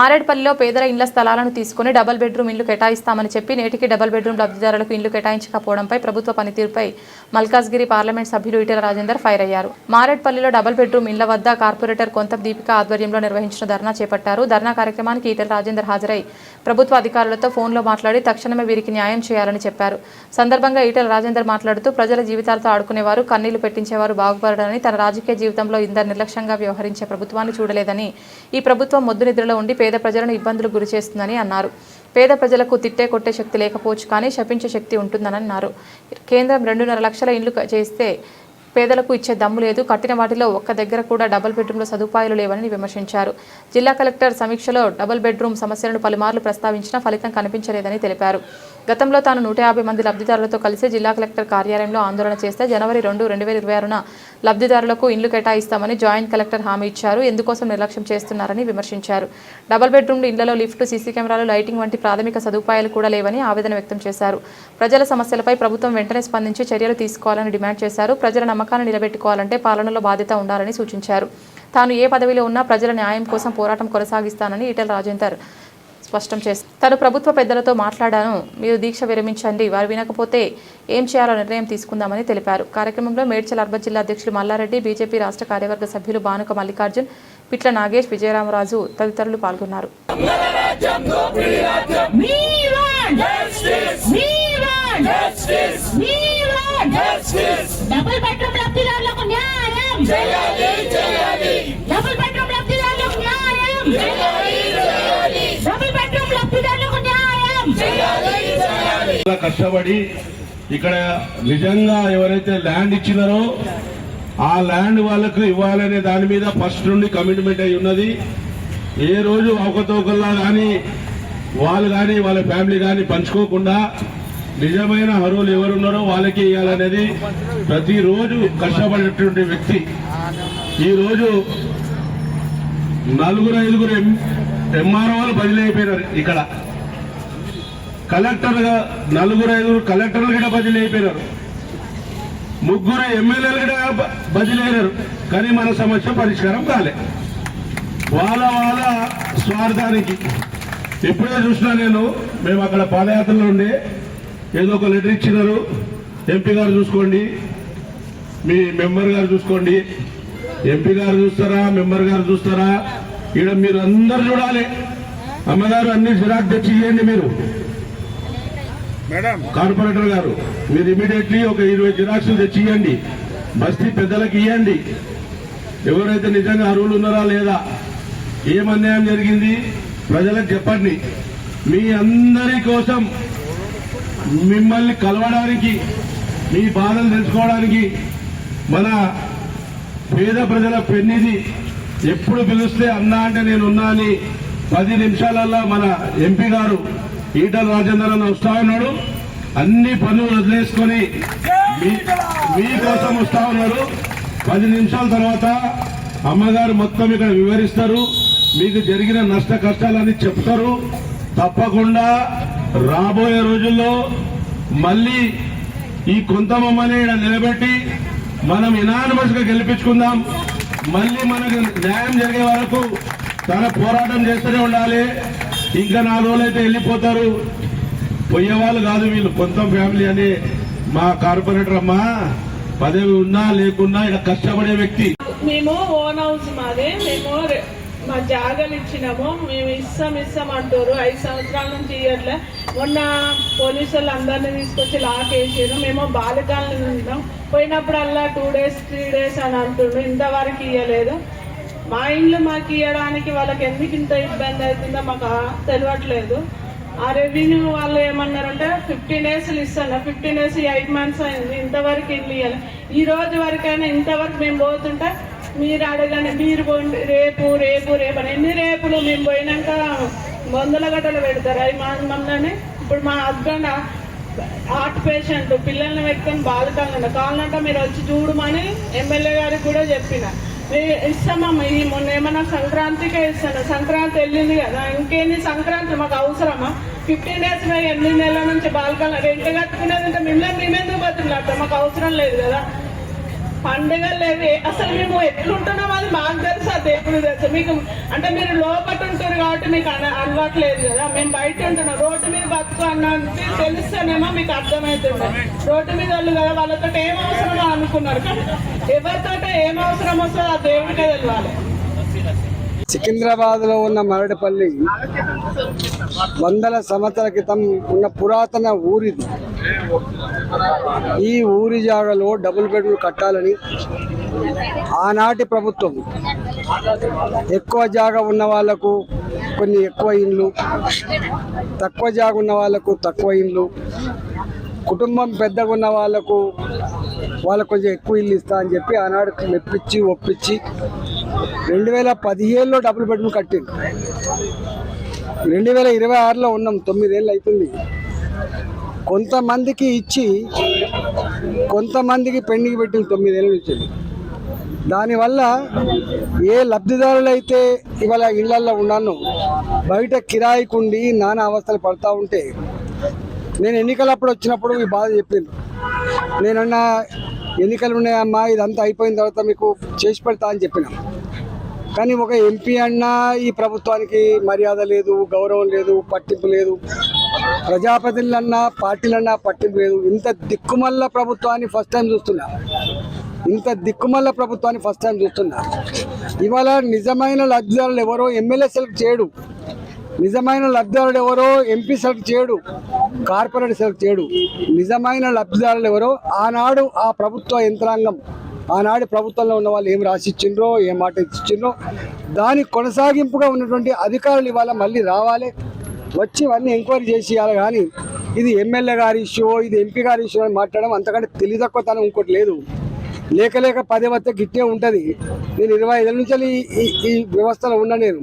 మారేడుపల్లిలో పేదల ఇండ్ల స్థలాలను తీసుకుని డబుల్ బెడ్రూమ్ ఇల్లు కేటాయిస్తామని చెప్పి నేటికి డబుల్ బెడ్రూమ్ లబ్ధిదారులకు ఇల్లు కేటాయించకపోవడంపై ప్రభుత్వ పనితీరుపై మల్కాజ్గిరి పార్లమెంట్ సభ్యులు ఈటెల రాజేందర్ ఫైర్ అయ్యారు. మారేడుపల్లిలో డబుల్ బెడ్రూమ్ ఇళ్ళ వద్ద కార్పొరేటర్ కొంత దీపిక ఆధ్వర్యంలో నిర్వహించిన ధర్నా చేపట్టారు. ధర్నా కార్యక్రమానికి ఈటెల రాజేందర్ హాజరై ప్రభుత్వ అధికారులతో ఫోన్లో మాట్లాడి తక్షణమే వీరికి న్యాయం చేయాలని చెప్పారు. సందర్భంగా ఈటెల రాజేందర్ మాట్లాడుతూ ప్రజల జీవితాలతో ఆడుకునేవారు కన్నీళ్ళు పెట్టించేవారు బాగుపడరని తన రాజకీయ జీవితంలో ఇందరు నిర్లక్ష్యంగా వ్యవహరించే ప్రభుత్వాన్ని చూడలేదని ఈ ప్రభుత్వం మొద్దు నిద్రలో ఉండి పేద ప్రజలను ఇబ్బందులు గురి చేస్తుందని అన్నారు. పేద ప్రజలకు తిట్టే కొట్టే శక్తి లేకపోవచ్చు కానీ శపించే శక్తి ఉంటుందని అన్నారు. కేంద్రం రెండున్నర లక్షల ఇండ్లు చేస్తే పేదలకు ఇచ్చే దమ్ము లేదు. కట్టిన వాటిలో ఒక్క దగ్గర కూడా డబుల్ బెడ్రూమ్లో సదుపాయాలు లేవని విమర్శించారు. జిల్లా కలెక్టర్ సమీక్షలో డబుల్ బెడ్రూమ్ సమస్యలను పలుమార్లు ప్రస్తావించినా ఫలితం కనిపించలేదని తెలిపారు. గతంలో తాను నూట యాభై మంది లబ్ధిదారులతో కలిసి జిల్లా కలెక్టర్ కార్యాలయంలో ఆందోళన చేస్తే జనవరి రెండు రెండు వేల ఇరవై ఆరున లబ్ధిదారులకు ఇండ్లు కేటాయిస్తామని జాయింట్ కలెక్టర్ హామీ ఇచ్చారు. ఎందుకోసం నిర్లక్ష్యం చేస్తున్నారని విమర్శించారు. డబుల్ బెడ్రూమ్లు ఇళ్ళలో లిఫ్ట్ సీసీ కెమెరాలు లైటింగ్ వంటి ప్రాథమిక సదుపాయాలు కూడా లేవని ఆవేదన వ్యక్తం చేశారు. ప్రజల సమస్యలపై ప్రభుత్వం వెంటనే స్పందించి చర్యలు తీసుకోవాలని డిమాండ్ చేశారు. ప్రజల నమ్మకాన్ని నిలబెట్టుకోవాలంటే పాలనలో బాధ్యత ఉండాలని సూచించారు. తాను ఏ పదవిలో ఉన్నా ప్రజల న్యాయం కోసం పోరాటం కొనసాగిస్తానని ఈటెల రాజేందర్ స్పష్టం చేసి తను ప్రభుత్వ పెద్దలతో మాట్లాడాను మీరు దీక్ష విరమించండి వారు వినకపోతే ఏం చేయాలో నిర్ణయం తీసుకుందామని తెలిపారు కార్యక్రమంలో మేడ్చల్ అర్బన్ జిల్లా అధ్యక్షులు మల్లారెడ్డి బీజేపీ రాష్ట్ర కార్యవర్గ సభ్యులు భానుక మల్లికార్జున్ పిట్ల నాగేష్ విజయరామరాజు తదితరులు పాల్గొన్నారు డబుల్ బెడ్రూమ్ లబ్ధిదారులకు న్యాయం చేయాలి చేయాలి డబుల్ బెడ్రూమ్ లబ్ధిదారులకు న్యాయం చేయాలి కష్టపడి ఇక్కడ నిజంగా ఎవరైతే ల్యాండ్ ఇచ్చినారో ఆ ల్యాండ్ వాళ్ళకు ఇవ్వాలనే దాని మీద ఫస్ట్ నుండి కమిట్మెంట్ అయి ఉన్నది. ఏ రోజు అవకతవకల్లా కానీ వాళ్ళు కానీ వాళ్ళ ఫ్యామిలీ కానీ పంచుకోకుండా నిజమైన అర్హులు ఎవరున్నారో వాళ్ళకి ఇవ్వాలనేది ప్రతిరోజు కష్టపడేటువంటి వ్యక్తి. ఈరోజు నలుగురు ఐదుగురు ఎం ఎంఆర్ఓలు బదిలీ అయిపోయినారు ఇక్కడ. కలెక్టర్గా నలుగురు ఐదుగురు కలెక్టర్లు కూడా బదిలీ అయిపోయినారు. ముగ్గురు ఎమ్మెల్యేలు కూడా బదిలీ అయినారు. కానీ మన సమస్య పరిష్కారం కాలే. వాళ్ళ వాళ్ళ స్వార్థానికి. ఎప్పుడే చూసినా నేను మేము అక్కడ పాదయాత్రలో ఉండి ఏదో ఒక లెటర్ ఇచ్చినారు. ఎంపీ గారు చూసుకోండి. మీ మెంబర్ గారు చూసుకోండి. ఎంపీ గారు చూస్తారా? మెంబర్ గారు చూస్తారా? ఇక్కడ మీరు అందరు చూడాలి. అమ్మగారు అన్ని జిరాక్ తెచ్చి ఇవ్వండి మీరు. కార్పొరేటర్ గారు మీరు ఇమీడియట్లీ ఒక ఇరవై జిరాక్సులు తెచ్చి ఇవ్వండి బస్తీ పెద్దలకు ఇవ్వండి ఎవరైతే నిజంగా అర్హులు ఉన్నారా లేదా? ఏం అన్యాయం జరిగింది? ప్రజలకు చెప్పండి. మీ అందరి కోసం మిమ్మల్ని కలవడానికి మీ బాధలు తెలుసుకోవడానికి మన పేద ప్రజల పెన్నిధి ఎప్పుడు పిలిస్తే అన్నా అంటే నేనున్నా అని పది నిమిషాలల్లో మన ఎంపీ గారు ఈటల రాజేందర్ అన్న వస్తా ఉన్నాడు. అన్ని పనులు వదిలేసుకొని మీ- మీకోసం వస్తా ఉన్నారు పది నిమిషాల తర్వాత అమ్మగారు మొత్తం ఇక్కడ వివరిస్తారు. మీకు జరిగిన నష్ట కష్టాలన్నీ చెప్తారు. తప్పకుండా రాబోయే రోజుల్లో మళ్ళీ ఈ కొంతమమ్మని ఈడ నిలబెట్టి మనం ఇనానిమస్గా గెలిపించుకుందాం. మళ్ళీ మనకు న్యాయం జరిగే వరకు తన పోరాటం చేస్తూనే ఉండాలి. ఇంకా నాలుగు రోజులైతే వెళ్ళిపోతారు. పోయేవాళ్ళు కాదు వీళ్ళు కొంత ఫ్యామిలీ అని మా కార్పొరేటర్ అమ్మా పదవి ఉన్నా లేకున్నా ఇలా కష్టపడే వ్యక్తి. మేము ఓన్ హౌస్ మాది మేము మా జాగాలు ఇచ్చినాము మేము ఇస్తాం ఇస్తాం అంటారు ఐదు సంవత్సరాల నుంచి ఇయ్యట్లే మొన్న పోలీసు వాళ్ళు అందరినీ తీసుకొచ్చి లాక్ వేసారు మేము బాలికాలను ఉంటాం పోయినప్పుడల్లా టూ డేస్ త్రీ డేస్ అని అంటుండ్రు. ఇంతవరకు ఇయ్యలేదు. మా ఇండ్లు మాకు ఇవ్వడానికి వాళ్ళకి ఎందుకు ఇంత ఇబ్బంది అవుతుందో మాకు తెలియట్లేదు ఆ రెవెన్యూ వాళ్ళు ఏమన్నారంటే ఫిఫ్టీన్ డేస్ ఇస్తాను ఫిఫ్టీన్ డేస్ ఎయిట్ మంత్స్ అయింది. ఇంతవరకు ఇల్లు ఇవ్వాలి ఈ రోజు వరకైనా ఇంతవరకు మేము పోతుంటే మీరు అడగండి మీరు పోండి. రేపు రేపు రేపు అని. ఎన్ని రేపులు మేము పోయినాక వందల గడ్డలు పెడతారు. అవి మా మమ్మల్ని ఇప్పుడు మా హస్బెండ్ హార్ట్ పేషెంట్ పిల్లల్ని పెట్టుకొని బాధకాలంట కావాలంటే మీరు వచ్చి చూడమని ఎమ్మెల్యే గారికి కూడా చెప్పిన. ఇస్తామమ్మా ఇది మొన్న ఏమన్నా సంక్రాంతికే ఇస్తాను సంక్రాంతి వెళ్ళింది కదా. ఇంకేంది సంక్రాంతి మాకు అవసరమా? ఫిఫ్టీన్ డేస్ ఎనిమిది నెలల నుంచి బాల్కాల రెంట్ కట్టుకునేది అంటే మిమ్మల్ని మేమెందుకు బతుకులాడతాం? మాకు అవసరం లేదు కదా. పండుగలు లేవి అసలు మేము ఎట్లుంటున్నాం అది మాకు తెలుసు ఆ దేవుడు తెలుసు. మీకు అంటే మీరు లోపల ఉంటారు కాబట్టి మీకు అన- అలవాట్లేదు కదా. మేము బయట ఉంటున్నాం. రోడ్డు మీద బతుకు అన్నది తెలుస్తేనేమో మీకు అర్థమవుతుంది రోడ్డు మీద వాళ్ళు కదా వాళ్ళతో ఏం అవసరమో అనుకున్నారు. కానీ ఎవరితో ఏం అవసరం వస్తుందో ఆ దేవుడికే తెలియాలి సికింద్రాబాద్లో ఉన్న మరడిపల్లి వందల సంవత్సరాల క్రితం ఉన్న పురాతన ఊరిది. ఈ ఊరి జాగాలో డబుల్ బెడ్రూమ్ కట్టాలని ఆనాటి ప్రభుత్వం. ఎక్కువ జాగా ఉన్న వాళ్ళకు కొన్ని ఎక్కువ ఇండ్లు తక్కువ జాగా ఉన్న వాళ్ళకు తక్కువ ఇండ్లు కుటుంబం పెద్దగా ఉన్న వాళ్ళకు వాళ్ళకు కొంచెం ఎక్కువ ఇల్లు ఇస్తా అని చెప్పి ఆనాడు మెప్పించి ఒప్పించి రెండు వేల పదిహేనులో డబుల్ బెడ్రూమ్ కట్టింది రెండు వేల ఇరవై ఆరులో ఉన్నాం తొమ్మిదేళ్ళు అవుతుంది కొంతమందికి ఇచ్చి కొంతమందికి పెండింగ్ పెట్టింది తొమ్మిదేళ్ళ నుంచి. దానివల్ల ఏ లబ్ధిదారులు అయితే ఇవాళ ఇళ్ళల్లో ఉన్నానో బయట కిరాయికుండి నానా అవస్థలు పడతా ఉంటే నేను ఎన్నికలప్పుడు వచ్చినప్పుడు ఈ బాధ చెప్పింది నేనన్నా ఎన్నికలు ఉన్నాయమ్మా ఇదంతా అయిపోయిన తర్వాత మీకు చేసి పెడతా అని చెప్పిన. కానీ ఒక ఎంపీ అన్నా ఈ ప్రభుత్వానికి మర్యాద లేదు గౌరవం లేదు పట్టింపు లేదు. ప్రజాప్రతినిధులన్నా పార్టీలన్నా పట్టింపు లేదు. ఇంత దిక్కుమల్ల ప్రభుత్వాన్ని ఫస్ట్ టైం చూస్తున్నా. ఇంత దిక్కుమల్ల ప్రభుత్వాన్ని ఫస్ట్ టైం చూస్తున్నా. ఇవాళ నిజమైన లబ్ధిదారులు ఎవరో ఎమ్మెల్యే సెలెక్ట్ చేయడు. నిజమైన లబ్ధిదారుడు ఎవరో ఎంపీ సెలెక్ట్ చేయడు. కార్పొరేట్ సెలెక్ట్ చేయడు. నిజమైన లబ్ధిదారులు ఎవరో ఆనాడు ఆ ప్రభుత్వ యంత్రాంగం ఆనాడు ప్రభుత్వంలో ఉన్న వాళ్ళు ఏం రాసిచ్చిండ్రో ఏం మాట ఇచ్చిండ్రో దాని కొనసాగింపుగా ఉన్నటువంటి అధికారులు ఇవాళ మళ్ళీ రావాలి. వచ్చి ఇవన్నీ ఎంక్వైరీ చేసి ఇవ్వాలి కానీ ఇది ఎమ్మెల్యే గారి ఇష్యూ ఇది ఎంపీ గారి ఇష్యూ అని మాట్లాడడం అంతకంటే తెలియదక్కువతనం ఇంకోటి లేదు. లేక లేక పదే వస్తే గిట్టే ఉంటుంది. నేను ఇరవై ఐదు నుంచి ఈ- ఈ- వ్యవస్థలో ఉన్న నేను.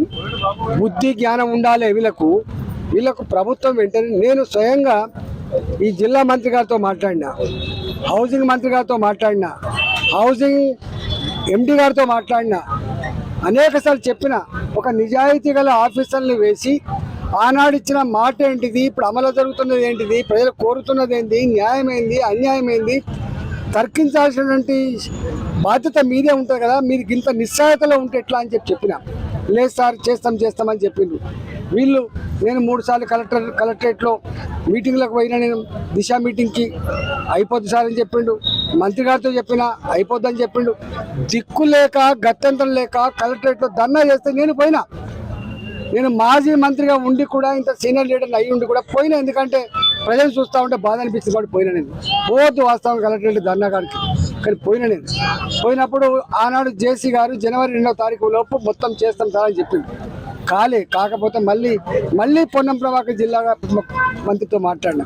బుద్ధి జ్ఞానం ఉండాలి వీళ్ళకు. వీళ్ళకు ప్రభుత్వం వెంటనే నేను స్వయంగా ఈ జిల్లా మంత్రి గారితో మాట్లాడినా హౌసింగ్ మంత్రి గారితో మాట్లాడినా హౌసింగ్ ఎండి గారితో మాట్లాడినా అనేకసార్లు చెప్పిన ఒక నిజాయితీ గల ఆఫీసర్ని వేసి ఆనాడు ఇచ్చిన మాట ఏంటిది? ఇప్పుడు అమలు జరుగుతున్నది ఏంటిది? ప్రజలు కోరుతున్నది ఏంటి న్యాయమైంది అన్యాయమైంది తర్కించాల్సినటువంటి బాధ్యత మీదే ఉంటుంది కదా? మీరు ఇంత నిస్సాయతలో ఉంటే ఎట్లా అని చెప్పి చెప్పిన. లేదు సార్ చేస్తాం చేస్తామని చెప్పిండ్రు. వీళ్ళు నేను మూడుసార్లు కలెక్టర్ కలెక్టరేట్లో మీటింగ్లకు పోయినా నేను దిశ మీటింగ్కి అయిపోద్ది సార్ అని చెప్పిండు. మంత్రి గారితో చెప్పిన అయిపోద్దని చెప్పిండు. దిక్కు లేక గత్యంతరం లేక కలెక్టరేట్లో ధర్నా చేస్తే నేను పోయినా. నేను మాజీ మంత్రిగా ఉండి కూడా ఇంత సీనియర్ లీడర్ అయ్యి ఉండి కూడా పోయినా ఎందుకంటే ప్రజలు చూస్తూ ఉంటే బాధ అనిపించింది కాబట్టి పోయినా నేను. పోవద్దు వాస్తవం కలెక్టరేట్ ధర్నా గారికి. కానీ పోయినా నేను. పోయినప్పుడు ఆనాడు జేసీ గారు జనవరి రెండవ తారీఖు లోపు మొత్తం చేస్తాం సార్ అని చెప్పింది కాలే కాకపోతే మళ్ళీ మళ్ళీ పొన్నం ప్రభాకర్ జిల్లా మంత్రితో మాట్లాడినా.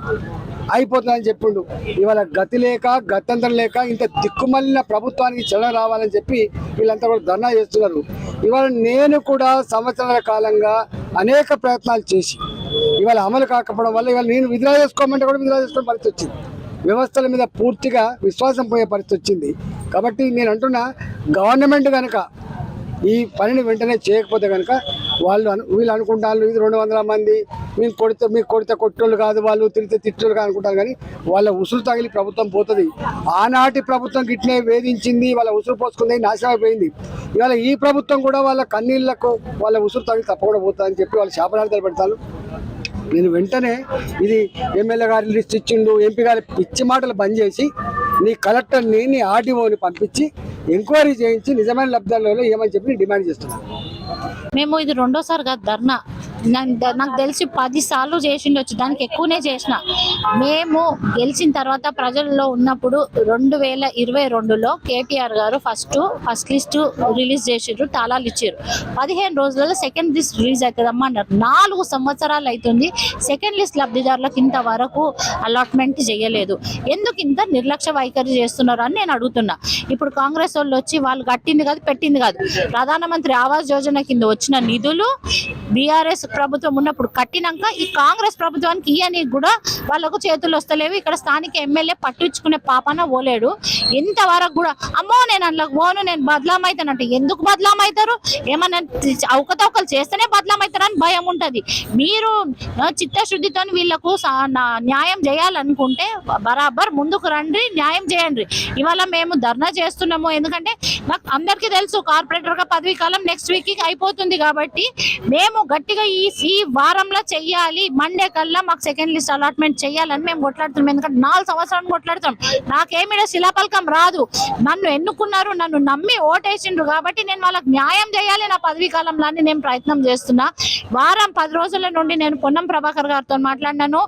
అయిపోతుందని చెప్పిండు. ఇవాళ గతి లేక గత్యంతరం లేక ఇంత దిక్కుమల్లిన ప్రభుత్వానికి చలన రావాలని చెప్పి వీళ్ళంతా కూడా ధర్నా చేస్తున్నారు. ఇవాళ నేను కూడా సంవత్సరాల కాలంగా అనేక ప్రయత్నాలు చేసి ఇవాళ అమలు కాకపోవడం వల్ల ఇవాళ నేను విధులా చేసుకోమంటే కూడా విధులా చేసుకునే పరిస్థితి వచ్చింది. వ్యవస్థల మీద పూర్తిగా విశ్వాసం పోయే పరిస్థితి వచ్చింది. కాబట్టి నేను అంటున్నా గవర్నమెంట్ కనుక ఈ పనిని వెంటనే చేయకపోతే కనుక వాళ్ళు వీళ్ళు అనుకుంటారు ఇది రెండు వందల మంది మీకు కొడితే మీకు కొడితే కొట్టోళ్ళు కాదు వాళ్ళు తిరిగితే తిట్టోళ్ళు కాదు అనుకుంటారు కానీ వాళ్ళ ఉసురు తగిలి ప్రభుత్వం పోతుంది. ఆనాటి ప్రభుత్వం గిట్నే వేధించింది వాళ్ళ ఉసురు పోసుకుంది నాశనం అయిపోయింది. ఇవాళ ఈ ప్రభుత్వం కూడా వాళ్ళ కన్నీళ్ళకు వాళ్ళ ఉసురు తగిలి తప్పకుండా పోతుందని చెప్పి వాళ్ళు శాపనార్థాలు పెడతారు. నేను వెంటనే ఇది ఎమ్మెల్యే గారి లిస్ట్ ఇచ్చిండు ఎంపీ గారి పిచ్చి మాటలు బంద్ చేసి నీ కలెక్టర్ని నీ ఆర్డీఓని పంపించి ఎంక్వైరీ చేయించి నిజమైన లబ్ధాలలో ఏమని చెప్పి డిమాండ్ చేస్తున్నాను. మేము ఇది రెండోసారి కాదు ధర్నా. నాకు తెలిసి పది సార్లు చేసిండొచ్చు దానికి ఎక్కువనే చేసిన. మేము గెలిచిన తర్వాత ప్రజల్లో ఉన్నప్పుడు రెండు వేల ఇరవై రెండులో కేటీఆర్ గారు ఫస్ట్ ఫస్ట్ లిస్ట్ రిలీజ్ చేసిండ్రు తాళాలు ఇచ్చారు పదిహేను రోజులలో సెకండ్ లిస్ట్ రిలీజ్ అవుతుందమ్మా అన్నారు. నాలుగు సంవత్సరాలు అవుతుంది సెకండ్ లిస్ట్ లబ్ధిదారులకు ఇంతవరకు అలాట్మెంట్ చేయలేదు. ఎందుకు ఇంత నిర్లక్ష్య వైఖరి చేస్తున్నారు అని నేను అడుగుతున్నా. ఇప్పుడు కాంగ్రెస్ వాళ్ళు వచ్చి వాళ్ళు కట్టింది కాదు పెట్టింది కాదు. ప్రధానమంత్రి ఆవాస్ యోజన కింద వచ్చిన నిధులు బీఆర్ఎస్ ప్రభుత్వం ఉన్నప్పుడు కట్టినాక ఈ కాంగ్రెస్ ప్రభుత్వానికి ఇయని కూడా వాళ్ళకు చేతులు వస్తలేవు. ఇక్కడ స్థానిక ఎమ్మెల్యే పట్టించుకునే పాపన పోలేడు. ఇంతవరకు కూడా అమ్మో నేను అందులో పోను నేను బదలాం అవుతానంటే ఎందుకు బదలాం అవుతారు ఏమన్నా అవకతవకలు చేస్తేనే బదలాం అవుతారని భయం ఉంటుంది. మీరు చిత్తశుద్ధితో వీళ్ళకు సా- నా- న్యాయం చేయాలనుకుంటే బరాబర్ ముందుకు రండి న్యాయం చేయండి. ఇవాళ మేము ధర్నా చేస్తున్నాము. ఎందుకంటే మాకు అందరికీ తెలుసు కార్పొరేటర్గా పదవీ కాలం నెక్స్ట్ వీక్కి అయిపోతుంది కాబట్టి మేము గట్టిగా ఈ ఈ వారంలో చెయ్యాలి. మండే కల్లా మాకు సెకండ్ లిస్ట్ అలాట్మెంట్ చేయాలని మేము కొట్లాడుతున్నాం. ఎందుకంటే నాలుగు సంవత్సరాలు కొట్లాడుతాం నాకేమిడ శిలాపలకం రాదు. నన్ను ఎన్నుకున్నారు నన్ను నమ్మి ఓటేసిండ్రు కాబట్టి నేను వాళ్ళకి న్యాయం చేయాలి నా పదవి కాలంలో నేను ప్రయత్నం చేస్తున్నా. వారం పది రోజుల నుండి నేను పొన్నం ప్రభాకర్ గారితో మాట్లాడినాను.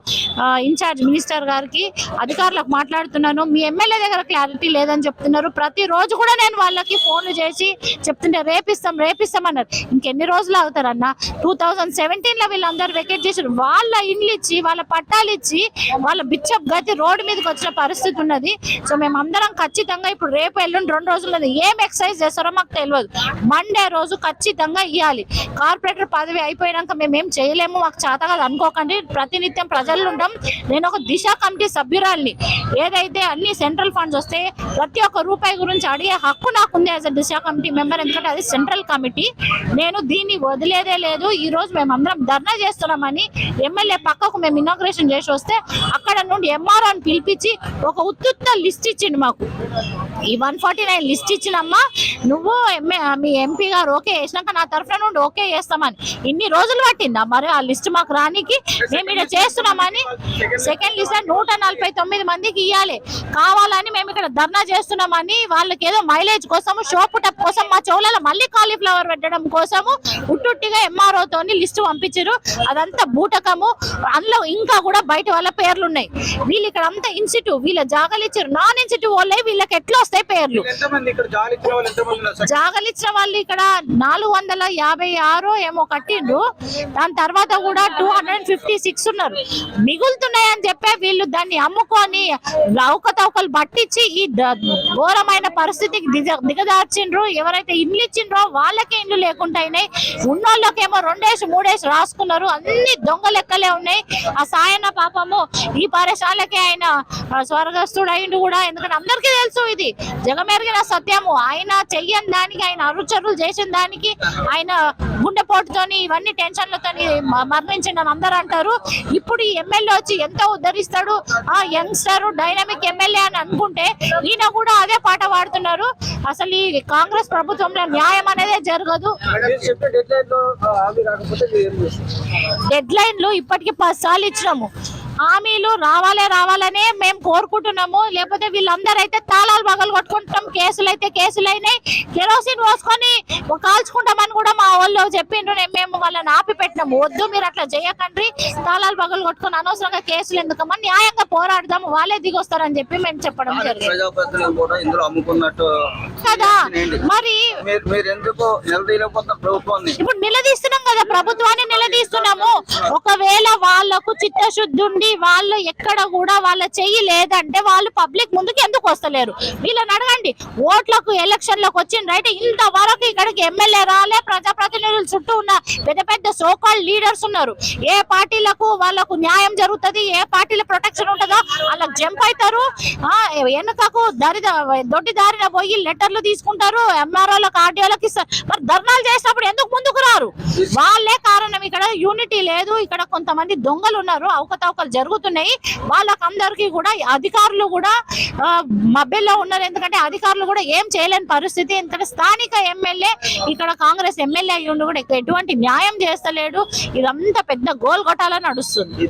ఇన్ఛార్జ్ మినిస్టర్ గారికి అధికారులకు మాట్లాడుతున్నాను. మీ ఎమ్మెల్యే దగ్గర క్లారిటీ లేదని చెప్తున్నారు. ప్రతి రోజు కూడా నేను వాళ్ళకి ఫోన్లు చేసి చెప్తుంటే రేపిస్తాం రేపిస్తాం అన్నారు. ఇంకెన్ని రోజులు అవుతారన్న టూ థౌజండ్ సెవెంటీన్లో వీళ్ళందరూ వెకెట్ చేసారు వాళ్ళ ఇండ్లు ఇచ్చి వాళ్ళ పట్టాలు ఇచ్చి వాళ్ళ బిచ్చప్ గతి రోడ్డు మీదకి వచ్చిన పరిస్థితి ఉన్నది. సో మేము అందరం ఖచ్చితంగా ఇప్పుడు రేపు ఎల్లుండి రెండు రోజులు ఏం ఎక్సర్సైజ్ చేస్తారో మాకు తెలియదు. మండే రోజు ఖచ్చితంగా ఇవ్వాలి కార్పొరేటర్ పదవి అయిపోయినాక మేము ఏం చేయలేము. మాకు చేత కాదు. అనుకోకండి. ప్రతినిత్యం ప్రజలు ఉంటాం నేను ఒక దిశ కమిటీ సభ్యురాల్ని. ఏదైతే అన్ని సెంట్రల్ ఫండ్స్ వస్తే ప్రతి ఒక్క రూపాయి గురించి అడిగే హక్కు నాకు ఉంది as a Disha committee member. ఎందుకంటే అది సెంట్రల్ కమిటీ. నేను దీన్ని వదిలేదే లేదు. ఈ రోజు మేము అందరం ధర్నా చేస్తున్నామని ఎమ్మెల్యే పక్కకు మేము ఇనాగ్రేషన్ చేసి వస్తే అక్కడ నుండి ఎంఆర్ఓని పిలిపించి ఒక ఉత్తుత్త లిస్ట్ ఇచ్చిండు మాకు. ఈ వన్ ఫార్టీ నైన్ లిస్ట్ ఇచ్చినమ్మా. నువ్వు ఎమ్మె మీ ఎంపీ గారు ఓకే చేసినాక నా తరఫున నుండి ఓకే చేస్తామని. ఇన్ని రోజులు పట్టిందా మరి ఆ లిస్ట్ మాకు రానికి? మేము ఇక్కడ చేస్తున్నామని. సెకండ్ లిస్ట్ నూట నలభై తొమ్మిది మందికి ఇవ్వాలి కావాలని మేము ఇక్కడ ధర్నా చేస్తున్నామని వాళ్ళకి ఏదో మైలేజ్ కోసము షోపుటప్ కోసం మా చెవులలో మళ్ళీ కాలీఫ్లవర్ పెట్టడం కోసము ఉట్టుట్టిగా ఎంఆర్ఓ తోని లిస్ట్ పంపించారు అదంతా బూటకము. అందులో ఇంకా కూడా బయట వాళ్ళ పేర్లు ఉన్నాయి. వీళ్ళు ఇక్కడ అంతా ఇన్స్టిట్యూట్ వీళ్ళ జాగాలు ఇచ్చారు. నాన్ ఇన్స్టిట్యూట్ వాళ్ళే వీళ్ళకి ఎట్లా వస్తాయి పేర్లు. ఇచ్చిన వాళ్ళు? జాగలు ఇచ్చిన ఇక్కడ నాలుగు వందల యాభై ఆరు ఏమో కట్టిండ్రు. దాని తర్వాత కూడా టూ హండ్రెడ్ ఫిఫ్టీ సిక్స్ ఉన్నారు. మిగులుతున్నాయని చెప్పే వీళ్ళు దాన్ని అమ్ముకొని అవకతవకలు పట్టించి ఈ ఘోరమైన పరిస్థితికి దిగ దిగదార్చిండ్రు ఎవరైతే ఇండ్లు ఇచ్చిండ్రో వాళ్ళకే ఇండ్లు లేకుండా అయినాయి. ఉన్నోళ్ళకేమో రెండేసి మూడేసి రాసుకున్నారు. అన్ని దొంగ లెక్కలే ఉన్నాయి. ఆ సాయన పాపము ఈ పాఠశాలకే ఆయన స్వర్గస్థుడు అయిండు కూడా. ఎందుకంటే అందరికీ తెలుసు ఇది. జగమెరిగిన సత్యము. ఆయన చెయ్యని దానికి ఆయన అరుచరులు చేసిన దానికి ఆయన గుండెపోటుతోని ఇవన్నీ టెన్షన్లతోని మ- మరణించిండని అందరూ అంటారు. ఇప్పుడు ఈ ఎమ్మెల్యే వచ్చి ఎంత ఉద్ధరిస్తాడు. ఆ యంగ్స్టర్ డైనమిక్ ఎమ్మెల్యే అని అనుకుంటే ఈయన కూడా అదే పాట పాడుతున్నారు. అసలు ఈ కాంగ్రెస్ ప్రభుత్వంలో న్యాయం అనేదే జరగదు. డెడ్ లైన్లు ఇప్పటికి పది సార్లు ఇచ్చినాము. హామీలు రావాలే రావాలనే మేము కోరుకుంటున్నాము. లేకపోతే వీళ్ళందరూ అయితే తాళాలు పగలు కొట్టుకుంటాం కేసులు అయితే కేసులు అయినాయి కెరోసిన్ పోసుకొని కాల్చుకుంటామని కూడా మా వాళ్ళు చెప్పిండ్రు. మేము వాళ్ళని ఆపి పెట్టినాము వద్దు మీరు అట్లా చేయకండి. తాళాలు పగలు కొట్టుకొని అనవసరంగా కేసులు ఎందుకమ్మా? న్యాయంగా పోరాడదాం వాళ్ళే దిగొస్తారని చెప్పి మేము చెప్పడం జరిగింది. కదా? మరి ఇప్పుడు నిలదీస్తున్నాం కదా. ప్రభుత్వాన్ని నిలదీస్తున్నాము. ఒకవేళ వాళ్ళకు చిత్తశుద్ధి ఉండి వాళ్ళు ఎక్కడ కూడా వాళ్ళ చెయ్యి లేదంటే వాళ్ళు పబ్లిక్ ముందుకు ఎందుకు వస్తలేరు? వీళ్ళని అడగండి. ఓట్లకు ఎలక్షన్లకు వచ్చింది రైట్ ఇంతవరకు ఇక్కడికి ఎమ్మెల్యే రాలే ప్రజాప్రతినిధులు చుట్టూ ఉన్న పెద్ద పెద్ద సోకాల్ లీడర్స్ ఉన్నారు. ఏ పార్టీలకు వాళ్ళకు న్యాయం జరుగుతుంది ఏ పార్టీల ప్రొటెక్షన్ ఉంటుందో వాళ్ళకి జంప్ అవుతారు ఆ, వెనుకకు దరి దొడ్డి దారిన పోయి లెటర్లు తీసుకుంటారు ఎంఆర్ఓలకు ఆర్డీఓలకు ఇస్తారు. మరి ధర్నాలు చేసినప్పుడు ఎందుకు ముందుకు రారు? వాళ్ళే కారణం. ఇక్కడ యూనిటీ లేదు. ఇక్కడ కొంతమంది దొంగలు ఉన్నారు. అవకతవకలు జరుగుతున్నాయి. వాళ్ళకి అందరికీ కూడా అధికారులు కూడా మభ్యలో ఉన్నారు. ఎందుకంటే అధికారులు కూడా ఏం చేయలేని పరిస్థితి. ఎందుకంటే స్థానిక ఎమ్మెల్యే ఇక్కడ కాంగ్రెస్ ఎమ్మెల్యే అయ్యి కూడా ఎటువంటి న్యాయం చేస్తలేడు. ఇదంతా పెద్ద గోల్ కొట్టాలని నడుస్తుంది.